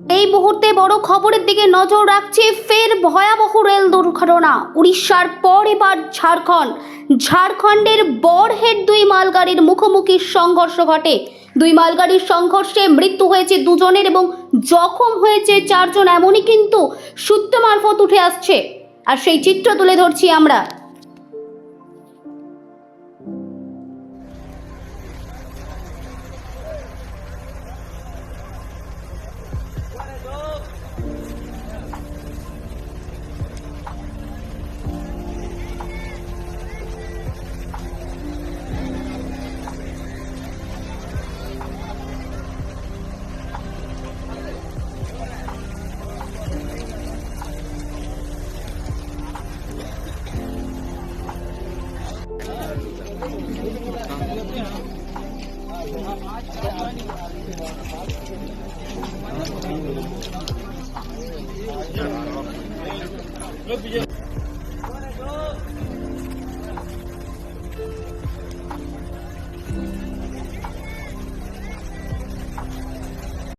এই মুহূর্তে বড় খবরের দিকে নজর রাখছে ফের ভয়াবহ রেল দুর্ঘটনা, উড়িষ্যার পর এবার ঝাড়খণ্ড। ঝাড়খণ্ডের বরহেড দুই মালগাড়ির মুখোমুখি সংঘর্ষ ঘটে। দুই মালগাড়ির সংঘর্ষে মৃত্যু হয়েছে দুজনের এবং জখম হয়েছে চারজন, এমনই কিন্তু সূত্র মারফত উঠে আসছে। আর সেই চিত্র তুলে ধরছি আমরা। 那毕业。